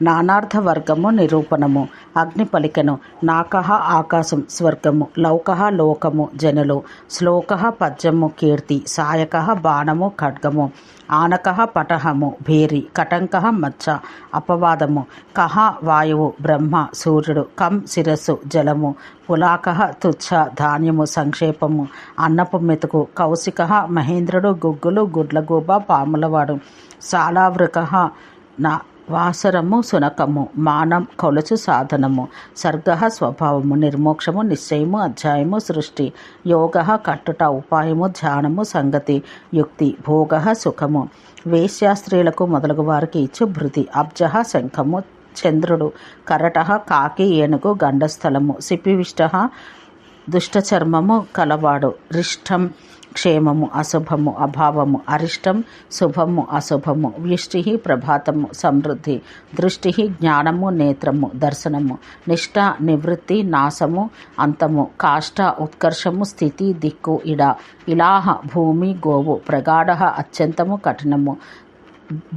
నానార్థ నానార్థవర్గము నిరూపణము అగ్ని పలికెను నాకహ ఆకాశం స్వర్గము లౌకః లోకము జనులు శ్లోక పద్యము కీర్తి సాయకః బాణము ఖడ్గము ఆనక పటహము భేరి కటంక మచ్చ అపవాదము కహ వాయువు బ్రహ్మ సూర్యుడు కం శిరస్సు జలము పులాక తుచ్చ ధాన్యము సంక్షేపము అన్నపు మెతుకు కౌశికః మహేంద్రుడు గుగ్గులు గుడ్లగూబ పాములవాడు సాలావృక నా వాసరము సునకము మానం కొలుచు సాధనము సర్గ స్వభావము నిర్మోక్షము నిశ్చయము అధ్యాయము సృష్టి యోగ కట్టుట ఉపాయము ధ్యానము సంగతి యుక్తి భోగ సుఖము. వేశ్యాస్త్రీలకు మొదలగు వారికి ఇచ్చు భృతి అబ్జ శంఖము చంద్రుడు కరట కాకి ఏనుగు గండస్థలము సిపివిష్ట దుష్టచర్మము కలవాడు రిష్టం క్షేమము అశుభము అభావము అరిష్టం శుభము అశుభము వ్యుష్టి ప్రభాతము సమృద్ధి దృష్టి జ్ఞానము నేత్రము దర్శనము నిష్ట నివృత్తి నాశము అంతము కాష్ట ఉత్కర్షము స్థితి దిక్కు ఇడ ఇలాహ భూమి గోవు ప్రగాఢ అత్యంతము కఠినము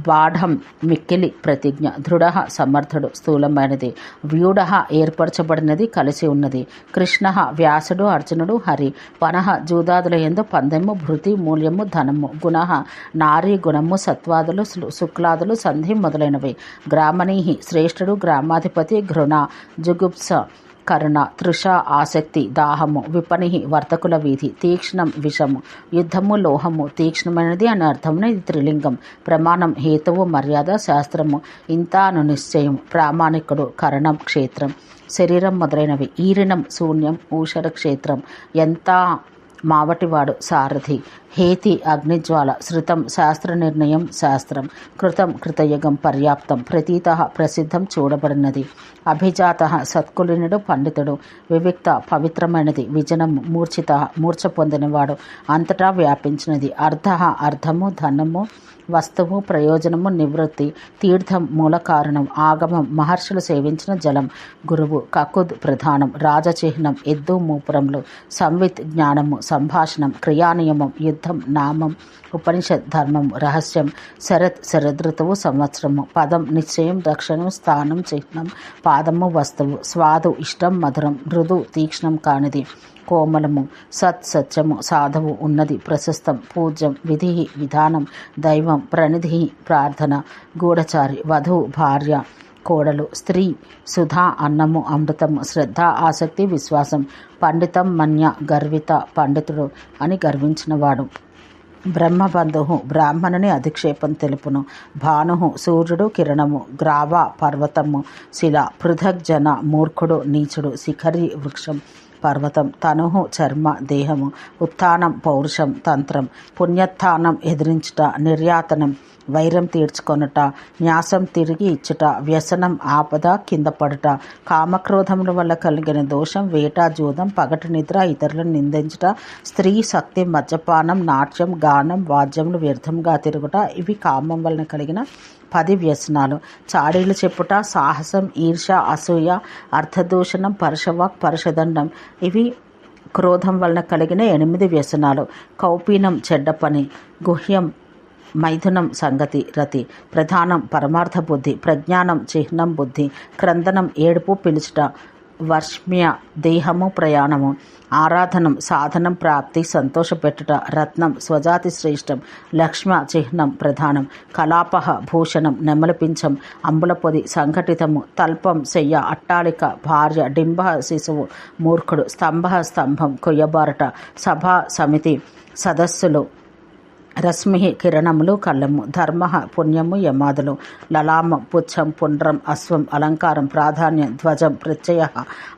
బాఢం మిక్కిలి ప్రతిజ్ఞ. దృఢ సమర్థుడు స్థూలమైనది. వ్యూఢ ఏర్పరచబడినది కలిసి ఉన్నది. కృష్ణ వ్యాసుడు అర్జునుడు హరి. పనహ జూదాదుల ఎందు పందెము భృతి మూల్యము ధనము. గుణ నారీ గుణము సత్వాదులు శుక్లాదులు సంధి మొదలైనవి. గ్రామణీహి శ్రేష్ఠుడు గ్రామాధిపతి ఘృణ. జుగుప్స. కరుణ తృష ఆసక్తి దాహము విపణి వర్తకుల వీధి తీక్ష్ణం విషము యుద్ధము లోహము తీక్ష్ణమైనది అని అర్థమున ఇది త్రిలింగం. ప్రమాణం హేతువు మర్యాద శాస్త్రము ఇంతాను నిశ్చయం ప్రామాణికుడు కరణం క్షేత్రం. శరీరం మొదలైనవి ఈరణం శూన్యం ఊషర క్షేత్రం. ఎంత మావటివాడు సారథి. హేతి అగ్నిజ్వాల శృతం శాస్త్ర నిర్ణయం శాస్త్రం. కృతం కృతయుగం పర్యాప్తం. ప్రతీత ప్రసిద్ధం చూడబడినది. అభిజాత సత్కులినుడు పండితుడు. వివిక్త పవిత్రమైనది. విజనం మూర్ఛిత మూర్ఛ పొందినవాడు. అంతటా వ్యాపించినది. అర్ధ అర్థము ధనము వస్తువు ప్రయోజనము నివృత్తి తీర్థం మూల కారణం ఆగమం మహర్షులు సేవించిన జలం గురువు కకుద్ ప్రధానం రాజచిహ్నం ఎద్దు మూపురంలో సంవిత్ జ్ఞానము సంభాషణం క్రియానియమం యుద్ధం నామం ఉపనిషత్ ధర్మం రహస్యం శరత్ శరదృతువు సంవత్సరము పదం నిశ్చయం రక్షణం స్థానం చిహ్నం పాదము వస్తువు స్వాదు ఇష్టం మధురం మృదు తీక్ష్ణం కానిది. కోమలము సత్ సత్యము సాధవు ఉన్నది ప్రశస్తం పూజ్యం విధి విధానం దైవం ప్రణిధి ప్రార్థన గూఢచారి వధువు భార్య కోడలు స్త్రీ సుధా అన్నము అమృతము శ్రద్ధ ఆసక్తి విశ్వాసం పండితం మన్య గర్విత పండితుడు అని గర్వించినవాడు. బ్రహ్మబంధు బ్రాహ్మణుని అధిక్షేపం తెలుపును. భాను సూర్యుడు కిరణము గ్రావ పర్వతము శిల పృథగ్జన మూర్ఖుడు నీచుడు శిఖరి వృక్షం పర్వతం తనుహు చర్మ దేహము ఉత్థానం పౌరుషం తంత్రం పుణ్యత్థానం ఎదిరించుట నిర్యాతనం. వైరం తీర్చుకొనుట న్యాసం తిరిగి ఇచ్చుట వ్యసనం ఆపద కింద పడుట కామక్రోధముల వల్ల కలిగిన దోషం వేట జూదం పగటి నిద్ర ఇతరులను నిందించుట స్త్రీ శక్తి మద్యపానం నాట్యం గానం వాద్యములు వ్యర్థంగా తిరుగుట ఇవి కామం వలన కలిగిన పది వ్యసనాలు. చాడీలు చెప్పుట సాహసం ఈర్ష అసూయ అర్థదూషణం పరుషవాక్ పరుషదండం ఇవి క్రోధం వలన కలిగిన ఎనిమిది వ్యసనాలు. కౌపీనం చెడ్డ పని గుహ్యం మైథునం సంగతి రతి. ప్రధానం పరమార్థ బుద్ధి ప్రజ్ఞానం చిహ్నం బుద్ధి క్రందనం ఏడుపు పిలుచుట వర్ష్మ్య దేహము ప్రయాణము ఆరాధనం సాధనం ప్రాప్తి సంతోషపెట్టుట రత్నం స్వజాతి శ్రేష్టం లక్ష్మ చిహ్నం ప్రధానం కలాపహ భూషణం నెమలపించం అంబులపొది సంఘటితము తల్పం శయ్య అట్టాళిక భార్య డింబ శిశువు మూర్ఖుడు స్తంభ స్తంభం కొయ్యబారట సభ సమితి సదస్సులు రశ్మి కిరణములు కళ్ళము ధర్మ పుణ్యము యమాదులు. లలామం పుచ్చం పుండ్రం అశ్వం అలంకారం ప్రాధాన్యం ధ్వజం ప్రత్యయ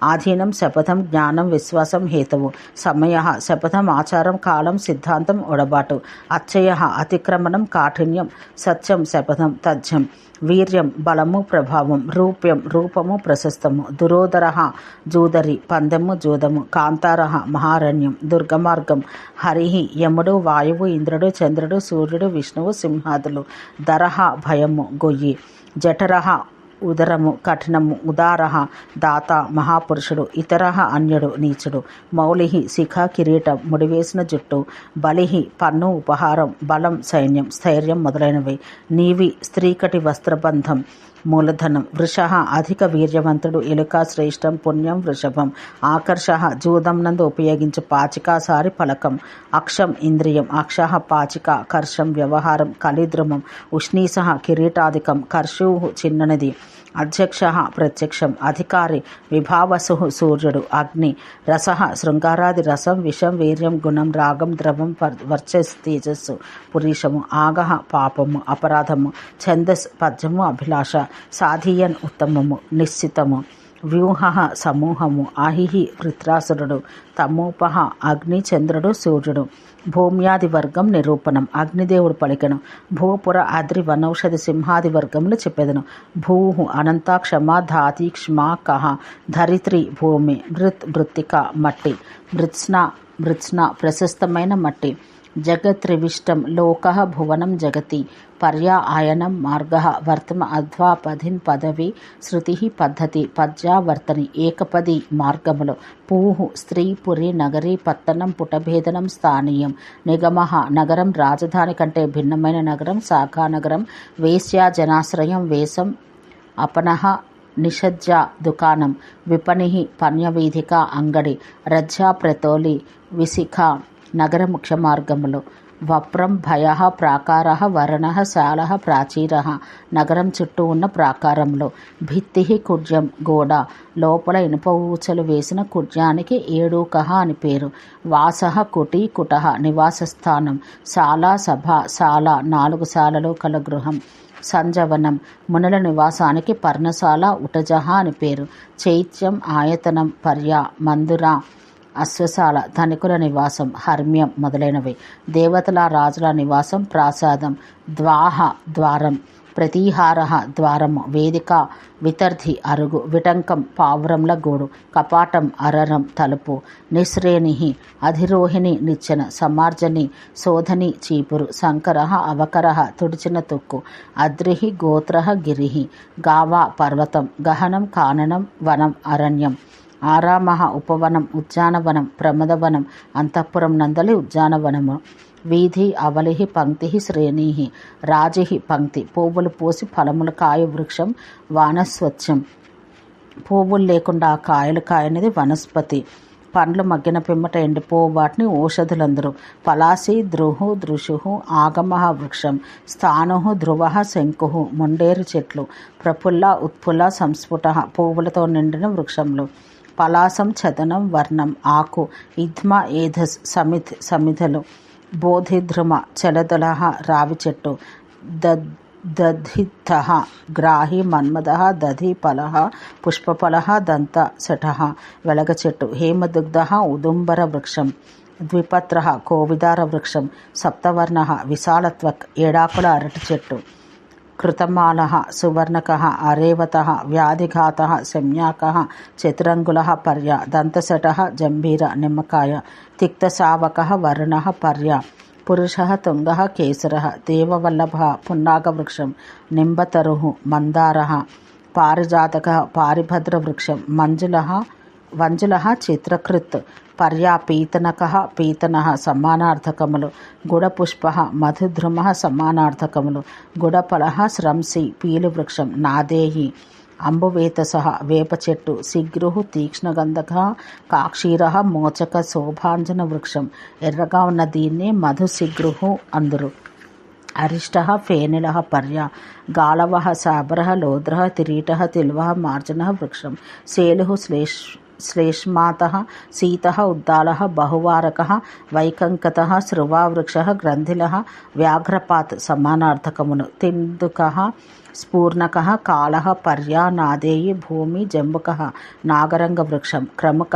ఆధీనం శపథం జ్ఞానం విశ్వాసం హేతువు. సమయ శపథం ఆచారం కాలం సిద్ధాంతం ఒడబాటు. అచ్చయ అతిక్రమణం కాఠిన్యం సత్యం శపథం తథ్యం. వీర్యం బలము ప్రభావం రూప్యం రూపము ప్రశస్తము. దురోదర జూదరి పందెము జూదము. కాంతార మహారణ్యం దుర్గమార్గం. హరి యముడు వాయువు ఇంద్రుడు చ చంద్రుడు సూర్యుడు విష్ణువు సింహాదులు. దరహ భయము గొయ్యి. జఠరహ ఉదరము కఠినము ఉదారహ దాత మహాపురుషుడు ఇతర అన్యుడు నీచుడు. మౌలిహి శిఖా కిరీటం ముడివేసిన జుట్టు. బలిహి పన్ను ఉపహారం బలం సైన్యం స్థైర్యం మొదలైనవి. నీవి స్త్రీకటి వస్త్రబంధం. మూలధనం. వృష అధిక వీర్యవంతుడు ఎలుక శ్రేష్టం పుణ్యం వృషభం. ఆకర్ష జూదం నందు ఉపయోగించు పాచికాసారి ఫలకం. అక్షం ఇంద్రియం. అక్ష పాచిక కర్షం వ్యవహారం కలిద్రుమం. ఉష్ణీస కిరీటాధికం. కర్షు చిన్ననిది. అధ్యక్ష ప్రత్యక్షం అధికారి విభావసు సూర్యుడు అగ్ని రస శృంగారాది రసం విషం వీర్యం గుణం రాగం ద్రవం వర్చస్ తేజస్సు పురీషము ఆగహ పాపము అపరాధము ఛందస్ పద్యము అభిలాష సాధీయన్ ఉత్తమము నిశ్చితము వ్యూహ సమూహము అహిహి వృత్రాసురుడు తమోపహ అగ్ని చంద్రుడు సూర్యుడు భూమ్యాది వర్గం నిరూపణం. అగ్నిదేవుడు పలికెను. భూపుర అద్రి వనౌషధి సింహాది వర్గములు చెప్పెదను. భూ అనంత క్షమ ధాతి కహ ధరిత్రి భూమి మృత్ మృత్తిక మట్టి మృత్స్న మృత్స్న ప్రశస్తమైన మట్టి. జగత్రివిష్టం లోక భువనం జగతి పర్యా ఆయనం మార్గ వర్తమ అధ్వాపధిన్ పదవి శృతి పద్ధతి పద్యావర్తని ఏకపది మార్గములు పూహు స్త్రీ పురి నగరి పత్తనం పుటభేదనం స్థానీయం నిగమ నగరం రాజధాని కంటే భిన్నమైన నగరం శాఖా నగరం వేశ్యా జనాశ్రయం వేషం అపనహ నిషజ్జ దుకాణం విపణి పణ్యవేదిక అంగడి రజ్జా ప్రతోలి విశిఖ నగర ముఖ్య మార్గములు వప్రం భయ ప్రాకార వరణ శాల ప్రాచీర. నగరం చుట్టూ ఉన్న ప్రాకారంలో భిత్తి కుడ్యం గోడ. లోపల ఇనుప ఊచలు వేసిన కుడ్యానికి ఏడూకహ అని పేరు. వాస కుటి కుట నివాస స్థానం. శాల సభ శాల నాలుగు శాలలు కల గృహం. సంజవనం. మునుల నివాసానికి పర్ణశాల ఉటజహ అని పేరు. చైత్యం ఆయతనం పర్య మందుర. అశ్వశాల ధనికుల నివాసం హర్మ్యం మొదలైనవి. దేవతల రాజుల నివాసం ప్రాసాదం ద్వాహ ద్వారం ప్రతీహార ద్వారము వేదిక వితర్ధి అరుగు విటంకం పావురంల గూడు కపాటం అరరం తలుపు నిశ్రేణి అధిరోహిణి నిచ్చెన సమార్జని శోధని చీపురు శంకర అవకర తుడిచిన తుక్కు అద్రిహి గోత్ర గిరి గావా పర్వతం గహనం కాననం వనం అరణ్యం. ఆరామహ ఉపవనం ఉద్యానవనం ప్రమదవనం అంతఃపురం నందలి ఉద్యానవనము. వీధి అవలిహి పంక్తి శ్రేణి రాజి పంక్తి పువ్వులు పూసి ఫలములు కాయ వృక్షం వానస్వచ్ఛం. పువ్వులు లేకుండా కాయలు కాయనిది వనస్పతి. పండ్లు మగ్గిన పిమ్మట ఎండిపో వాటిని ఓషధులందరూ పలాసి ద్రుహు దృశు ఆగమ వృక్షం స్థాను ధ్రువ శంకు మొండేరు చెట్లు ప్రఫుల్ల ఉత్ఫుల్ల సంస్ఫుట పువ్వులతో నిండిన వృక్షములు. పలాసం చదనం వర్ణం ఆకు ఇద్మ ఏధస్ సమిత్ సమిధలు బోధిధ్రుమ చలదలహ రావి చెట్టు దధిత్థ గ్రాహి మన్మద దధి ఫల పుష్పఫలహ దంత శఠ వెలగ చెట్టు హేమదుగ్ధ ఉదుంబర వృక్షం ద్విపత్ర కోవిదార వృక్షం సప్తవర్ణ విశాలత్వక్ ఏడాకుల అరటి చెట్టు కృతమాల సువర్ణక అరేవత వ్యాధిఘాత శమ్యాక చతురంగుల పర్య దంతశట జంభీర నిమ్మకాయ తిక్తశావక వరుణ పర్య పురుష తుంగ కేసర దేవవల్లభ పున్నాగవృక్షం నింబతరు మందార పారిజాతక పారిభద్రవృక్షం మంజుల వంజుల చిత్రకృత్ పర్యా పీతనక పీతన సమ్మానార్థకములు గుడపుష్ప మధుద్రుమ సమ్మానార్థకములు గుడపల స్రంసి పీలువృక్షం నాదేహి. అంబువేతస వేప చెట్టు శిగ్రు తీక్ష్ణగంధక కాక్షీర మోచక శోభాంజన వృక్షం ఎర్రగా ఉన్న దీన్ని మధు అందురు. అరిష్ట ఫేనిల పర్య. గాళవ శాబర లోద్ర తిరీట తిల్వ మార్జన వృక్షం. శేలు శ్లేష్ శ్లేష్మాత శీత ఉద్దాల బహువారక వైకంకత శృవావృక్ష గ్రంథిల వ్యాఘ్రపాత్ సమానార్థకమును. తిందుక స్ఫూర్ణక కాళ పర్యా నాదేయి భూమి జంబుక నాగరంగ వృక్షం క్రముక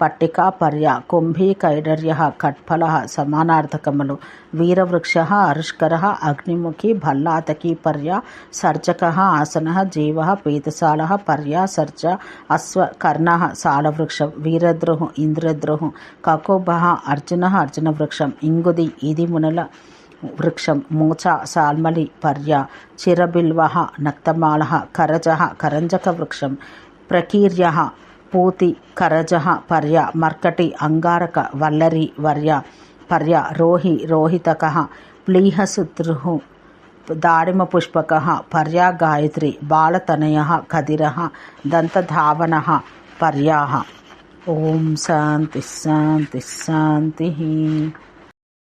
పట్టిక పర్య కుంభీ కైడర్య కట్ఫల సమానార్థకములు వీరవృక్ష అరుష్కర అగ్నిముఖి భల్లాతకీ పర్య సర్జక ఆసన జీవ పీతసాల పర్య సర్జ అశ్వ కర్ణ తాళవృక్షం వీరద్రోహం ఇంద్రద్రోహం కకోబహ అర్జున అర్జున వృక్షం ఇంగుది ఇది మునల వృక్షం మూచ సాల్మలి పర్య చిరబిల్వ నక్తమాళ కరజ కరంజక వృక్షం ప్రకీర్య పూతి కరజ పర్య మర్కటి అంగారక వల్లరి వర్య పర్య రోహి రోహితక ప్లీహసుతృ దాడిమ పుష్పక పర్యా గాయత్రి బాలతనయ కదిర దంతధావన పర్యాహ. ఓం శాంతి శాంతి శాంతి.